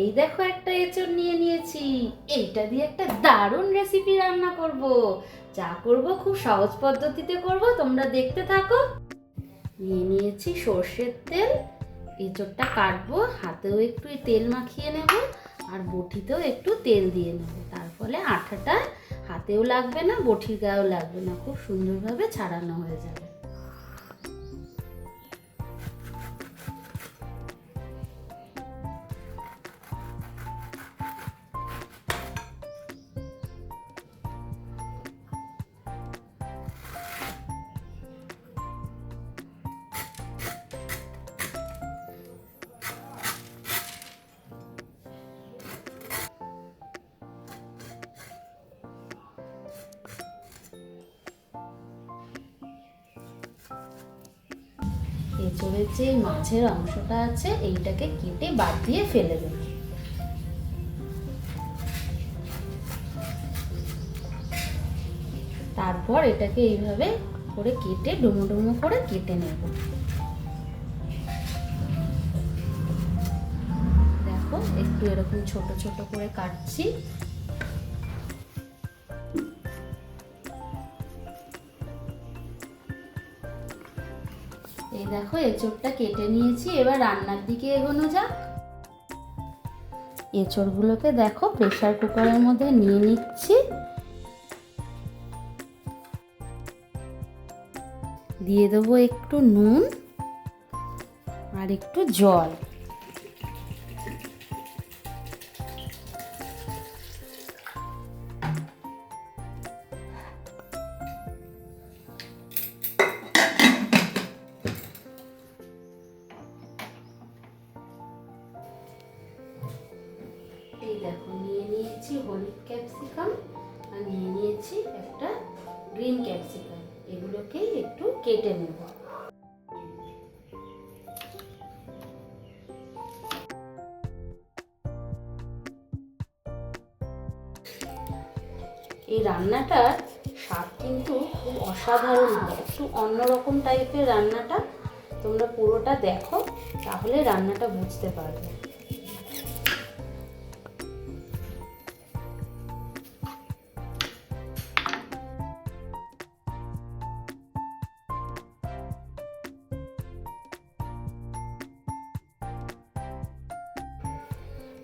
এই দেখো একটা এঁচড় নিয়ে নিয়েছি। এইটা দিয়ে একটা দারুণ রেসিপি রান্না করব। যা করব খুব সহজ পদ্ধতিতে করব, তোমরা দেখতে থাকো। নিয়ে নিয়েছি সর্ষের তেল। এঁচড়টা কাটবো, হাতেও একটু তেল মাখিয়ে নেব আর বটিতেও একটু তেল দিয়ে নেব। তার ফলে আঠাটা হাতেও লাগবে না, বটির গায়েও লাগবে না। খুব সুন্দরভাবে ছাড়ানো হয়ে যাবে। এঁচড়ের যে মাছের অংশটা আছে, এইটাকে কেটে বাদ দিয়ে ফেলে দেবো। তারপর এটাকে এইভাবে করে কেটে ডুমো ডুমো করে কেটে নেব। দেখো, একটু এরকম ছোট ছোট করে কাটছি। এই দেখো, এঁচড়টা কেটে নিয়েছি, এবার রান্নার দিকে এগোনো যাক। এঁচড়গুলোকে দেখো প্রেশার কুকারের মধ্যে নিয়ে নিচ্ছি। দিয়ে দেবো একটু নুন আর একটু জল। দেখো, নিয়ে নিয়েছি হলুদ ক্যাপসিকাম আর নিয়ে নিয়েছি একটা গ্রিন ক্যাপসিকাম। এগুলোকে একটু কেটে নেব। এই রান্নাটার স্বাদ কিন্তু খুব অসাধারণ হয়। একটু অন্যরকম টাইপের রান্নাটা তোমরা পুরোটা দেখো, তাহলে রান্নাটা বুঝতে পারবে।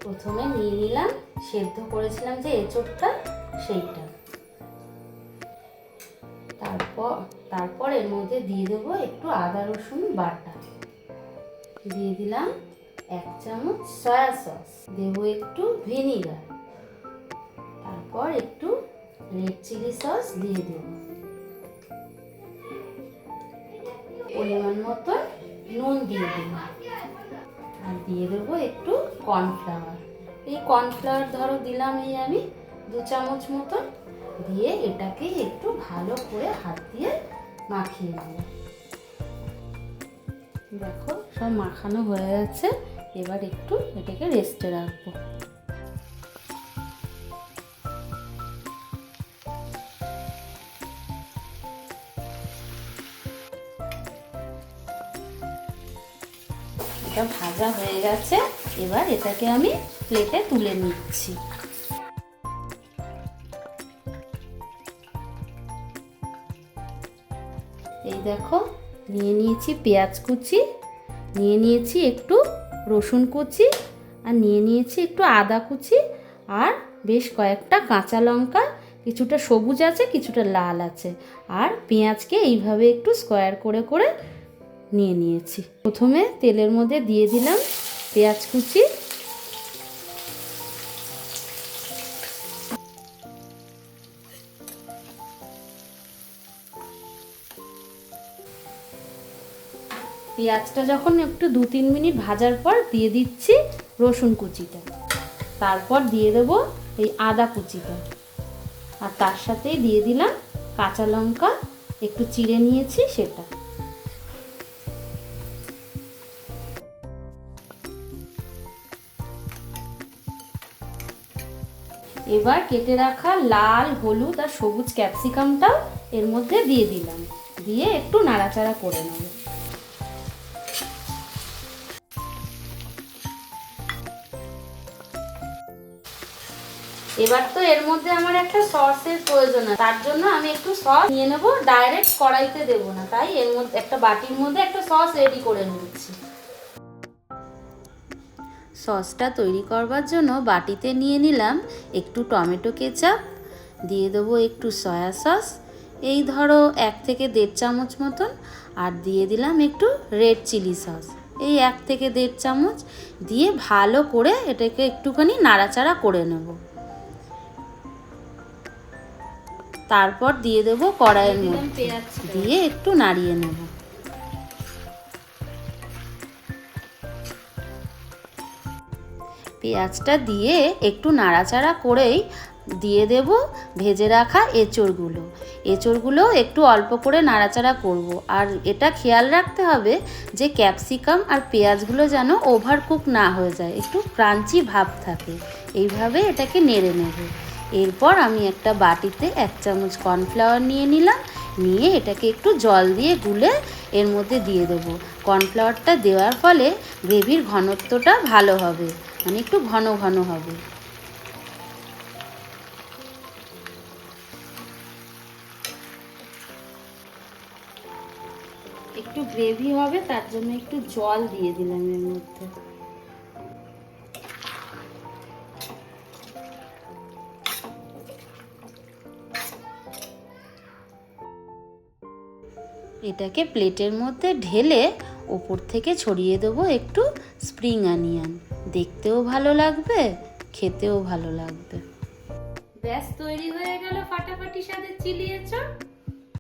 প্রথমে নিয়ে নিলাম, সেদ্ধ করেছিলাম যে এঁচড়টা, সেইটা। তারপর তারপর এর মধ্যে দিয়ে দেবো একটু আদা, রসুন বাটা। দিয়ে দিলাম এক চামচ সয়া সস। দেবো একটু ভিনিগার। তারপর একটু রেড চিলি সস দিয়ে দেব। পরিমাণ মতো নুন দিয়ে দিলাম। দিয়ে দেবো একটু কর্নফ্লাওয়ার এই কর্নফ্লাওয়ার ধরো দিলাম এই আমি দু চামচ মতন, দিয়ে এটাকে একটু ভালো করে হাত দিয়ে মাখিয়ে নেব। দেখো সব মাখানো হয়ে গেছে, এবার একটু এটাকে রেস্টে রাখব। এটা ভাজা হয়ে গেছে। এবার এটাকে আমি প্লেটে তুলে নিচ্ছি। এই দেখো, নিয়ে নিয়েছি পেঁয়াজ কুচি, নিয়ে নিয়েছি একটু রসুন কুচি, আর নিয়ে নিয়েছি একটু আদা কুচি, আর বেশ কয়েকটা কাঁচা লঙ্কা, কিছুটা সবুজ আছে, কিছুটা লাল আছে। আর পেঁয়াজকে এইভাবে একটু স্কোয়ার করে করে নিয়ে নিয়েছি। প্রথমে তেলের মধ্যে দিয়ে দিলাম পেঁয়াজ কুচি। পেঁয়াজটা যখন একটু দু তিন মিনিট ভাজার পর দিয়ে দিচ্ছি রসুন কুচিটা। তারপর দিয়ে দেবো এই আদা কুচিটা। আর তার সাথেই দিয়ে দিলাম কাঁচা লঙ্কা, একটু চিড়ে নিয়েছি সেটা। এবার কেটে রাখা লাল, হলুদ আর সবুজ ক্যাপসিকামটাও এর মধ্যে দিয়ে দিলাম। দিয়ে একটু নাড়াচাড়া করে নেব। এবার তো এর মধ্যে আমার একটা সসের প্রয়োজন আছে। তার জন্য আমি একটু সস নিয়ে নেব। ডাইরেক্ট কড়াইতে দেবো না। তাই এর মধ্যে একটা বাটির মধ্যে একটা সস রেডি করে নিচ্ছি। সসটা তৈরি করবার জন্য বাটিতে নিয়ে নিলাম একটু টমেটো কেচাপ, দিয়ে দেবো একটু সয়া সস, এই ধরো এক থেকে দেড় চামচ মতন, আর দিয়ে দিলাম একটু রেড চিলি সস। এই এক থেকে দেড় চামচ দিয়ে ভালো করে এটাকে একটুখানি নাড়াচাড়া করে নেব। তারপর দিয়ে দেবো কড়াইয়ের মধ্যে, দিয়ে একটু নাড়িয়ে নেব। পেঁয়াজটা দিয়ে একটু নাড়াচাড়া করেই দিয়ে দেব ভেজে রাখা এঁচড়গুলো। এঁচড়গুলো একটু অল্প করে নাড়াচাড়া করব। আর এটা খেয়াল রাখতে হবে যে ক্যাপসিকাম আর পেঁয়াজগুলো যেন ওভার কুক না হয়ে যায়, একটু ক্রাঞ্চি ভাব থাকে। এইভাবে এটাকে নেড়ে নেব। এরপর আমি একটা বাটিতে এক চামচ কর্নফ্লাওয়ার নিয়ে নিলাম, নিয়ে এটাকে একটু জল দিয়ে গুলে এর মধ্যে দিয়ে দেবো। কর্নফ্লাওয়ারটা দেওয়ার ফলে গ্রেভির ঘনত্বটা ভালো হবে। মানে একটু ঘন ঘন হবে। একটু গ্রেভি হবে, তার জন্য একটু জল দিয়ে দিলাম এর মধ্যে। এটাকে প্লেটের মধ্যে ঢেলে ওপর থেকে ছড়িয়ে দেবো একটু স্প্রিং অনিয়ন দেখতেও ভালো লাগবে খেতেও ভালো লাগবে। ব্যাস তৈরি হয়ে গেল ফাটাফাটি সাথে চিলি এঁচড়